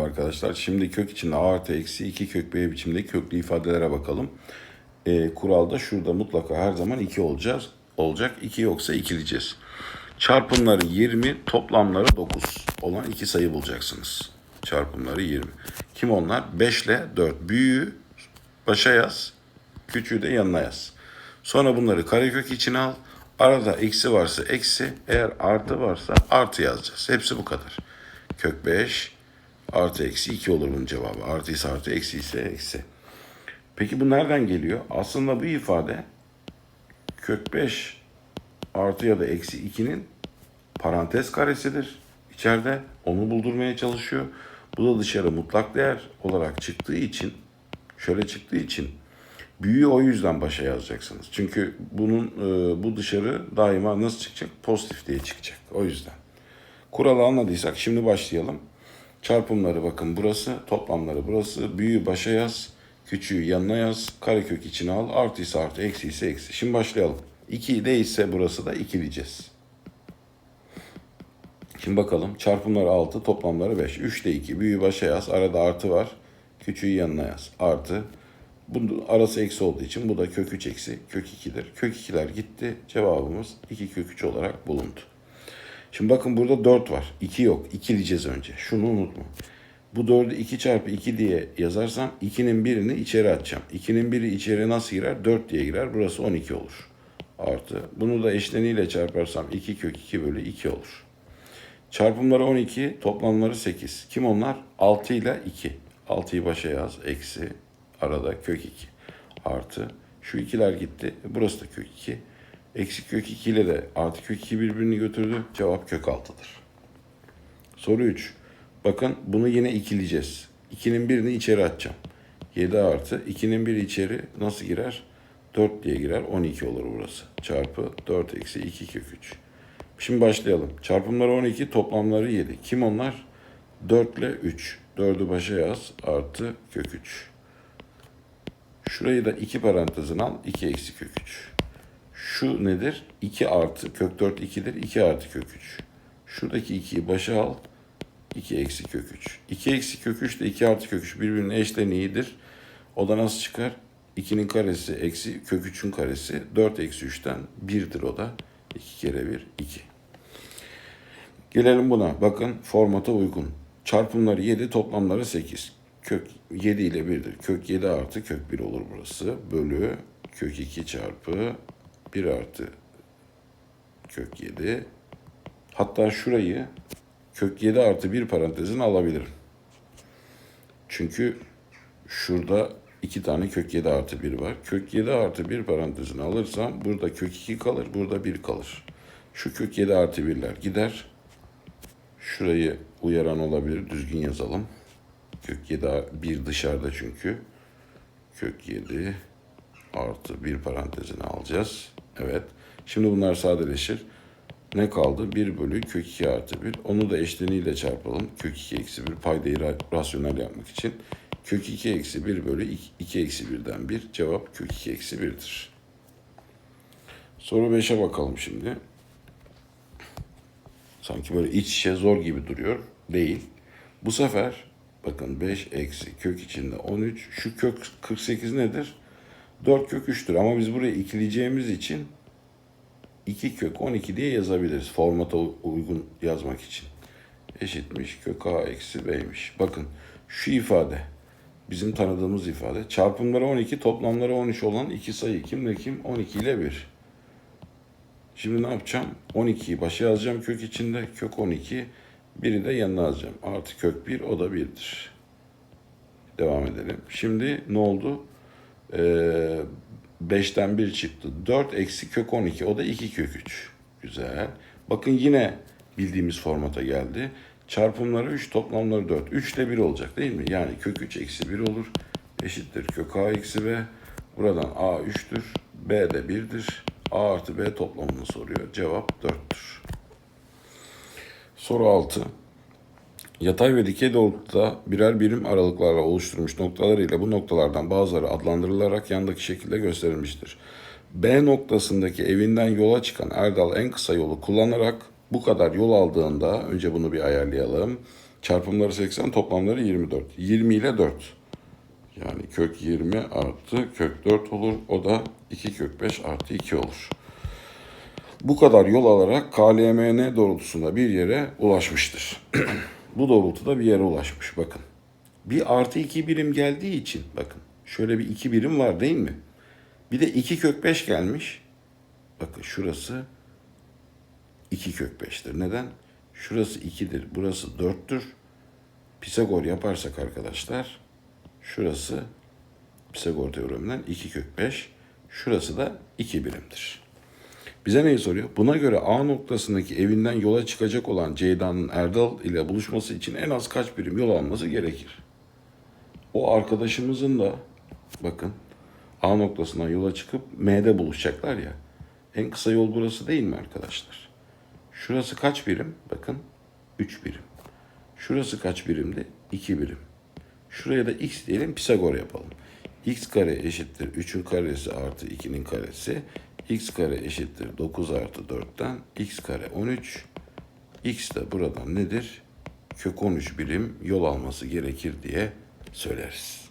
Arkadaşlar şimdi kök içinde a artı eksi 2 kök b biçimde köklü ifadelere bakalım. Ee, kuralda şurada mutlaka her zaman 2 olacağız. Olacak 2 yoksa ikileyeceğiz. Çarpımları 20, toplamları 9 olan iki sayı bulacaksınız. Çarpımları 20. Kim onlar? 5 ile 4. Büyüğü başa yaz, küçüğü de yanına yaz. Sonra bunları karekök içine al. Arada eksi varsa eksi, eğer artı varsa artı yazacağız. Hepsi bu kadar. Kök 5 artı eksi 2 olur bunun cevabı. Artı ise artı, eksi ise eksi. Peki bu nereden geliyor? Aslında bu ifade kök 5 artı ya da eksi 2'nin parantez karesidir. İçeride onu buldurmaya çalışıyor. Bu da dışarı mutlak değer olarak çıktığı için şöyle çıktığı için büyüğü o yüzden başa yazacaksınız. Çünkü bunun e, bu dışarı daima nasıl çıkacak? Pozitif diye çıkacak. O yüzden. Kuralı anladıysak şimdi başlayalım. Çarpımları bakın burası, toplamları burası. Büyüğü başa yaz, küçüğü yanına yaz, karekök içine al. Artı ise artı, eksi ise eksi. Şimdi başlayalım. 2 değilse burası da 2 diyeceğiz. Şimdi bakalım çarpımları 6, toplamları 5. 3 de 2. Büyüğü başa yaz. Arada artı var. Küçüğü yanına yaz. Artı. Bunun arası eksi olduğu için bu da kök 3 eksi kök 2'dir. Kök 2'ler gitti. Cevabımız 2 kök 3 olarak bulundu. Şimdi bakın burada 4 var. 2 yok. 2 diyeceğiz önce. Şunu unutma. Bu 4'ü 2 çarpı 2 diye yazarsam 2'nin birini içeri atacağım. 2'nin biri içeri nasıl girer? 4 diye girer. Burası 12 olur. Artı. Bunu da eşleniyle çarparsam 2 kök 2 bölü 2 olur. Çarpımları 12, toplamları 8. Kim onlar? 6 ile 2. 6'yı başa yaz. Eksi. Arada kök 2. Artı. Şu ikiler gitti. Burası da kök 2. Eksi kök 2 ile de artı kök 2 birbirini götürdü. Cevap kök 6'dır. Soru 3. Bakın bunu yine ikileyeceğiz. 2'nin birini içeri atacağım. 7 artı 2'nin biri içeri nasıl girer? 4 diye girer. 12 olur burası. Çarpı 4 eksi 2 kök 3. Şimdi başlayalım. Çarpımları 12, toplamları 7. Kim onlar? 4 ile 3. 4'ü başa yaz. Artı kök 3. Şurayı da 2 parantezin al. 2 eksi kök 3. Şu nedir? 2 artı kök 4 2'dir. 2 artı kök 3. Şuradaki 2'yi başa al. 2 eksi kök 3. 2 eksi kök 3 ile 2 artı kök 3 birbirinin eşleniğidir. O da nasıl çıkar? 2'nin karesi eksi kök 3'ün karesi. 4 eksi 3'ten 1'dir o da. 2 kere 1 2. Gelelim buna. Bakın formata uygun. Çarpımları 7, toplamları 8. Kök 7 ile 1'dir. Kök 7 artı kök 1 olur burası. Bölü kök 2 çarpı 1 artı kök 7. Hatta şurayı kök 7 artı 1 parantezine alabilirim. Çünkü şurada iki tane kök 7 artı 1 var. Kök 7 artı 1 parantezine alırsam burada kök 2 kalır, burada 1 kalır. Şu kök 7 artı 1'ler gider. Şurayı uyaran olabilir, düzgün yazalım. Kök 7 1 dışarıda çünkü. Kök 7 artı 1 parantezine alacağız. Evet. Şimdi bunlar sadeleşir. Ne kaldı? 1 bölü kök 2 artı 1. Onu da eşleniyle çarpalım. Kök 2 eksi 1 paydayı ra- rasyonel yapmak için. Kök 2 eksi 1 bölü 2 eksi 1'den 1. Cevap kök 2 eksi 1'dir. Soru 5'e bakalım şimdi. Sanki böyle iç içe zor gibi duruyor. Değil. Bu sefer bakın 5 eksi kök içinde 13. Şu kök 48 nedir? 4 kök 3'tür ama biz buraya ikileyeceğimiz için 2 kök 12 diye yazabiliriz. Formata uygun yazmak için. Eşitmiş kök a eksi b'ymiş. Bakın şu ifade bizim tanıdığımız ifade. Çarpımları 12 toplamları 13 olan iki sayı kimle kim? 12 ile 1. Şimdi ne yapacağım? 12'yi başa yazacağım kök içinde. Kök 12. Biri de yanına yazacağım. Artı kök 1 o da 1'dir. Devam edelim. Şimdi ne oldu? Ee, 5'ten 1 çıktı. 4 eksi kök 12. O da 2 kök 3. Güzel. Bakın yine bildiğimiz formata geldi. Çarpımları 3, toplamları 4. 3 ile 1 olacak değil mi? Yani kök 3 eksi 1 olur. Eşittir kök a eksi b. Buradan a 3'tür. b de 1'dir. a artı b toplamını soruyor. Cevap 4'tür. Soru 6. Yatay ve dikey doğrultuda birer birim aralıklarla oluşturmuş noktalarıyla bu noktalardan bazıları adlandırılarak yandaki şekilde gösterilmiştir. B noktasındaki evinden yola çıkan Erdal en kısa yolu kullanarak Bu kadar yol aldığında önce bunu bir ayarlayalım. Çarpımları 80, toplamları 24. 20 ile 4. Yani kök 20 artı kök 4 olur. O da 2 kök 5 artı 2 olur. Bu kadar yol alarak KLMN doğrultusunda bir yere ulaşmıştır. Bu doğrultuda bir yere ulaşmış bakın. Bir artı 2 birim geldiği için bakın şöyle bir 2 birim var değil mi? Bir de 2 kök 5 gelmiş. Bakın şurası 2 kök 5'tir. Neden? Şurası 2'dir, burası 4'tür. Pisagor yaparsak arkadaşlar şurası Pisagor teoreminden 2 kök 5. Şurası da 2 birimdir. Bize neyi soruyor? Buna göre A noktasındaki evinden yola çıkacak olan Ceyda'nın Erdal ile buluşması için en az kaç birim yol alması gerekir? O arkadaşımızın da bakın A noktasından yola çıkıp M'de buluşacaklar ya. En kısa yol burası değil mi arkadaşlar? Şurası kaç birim? Bakın 3 birim. Şurası kaç birimdi? 2 birim. Şuraya da x diyelim Pisagor yapalım. x kare eşittir 3'ün karesi artı 2'nin karesi. X kare eşittir 9 artı 4'ten x kare 13. x de buradan nedir? Kök 13 birim yol alması gerekir diye söyleriz.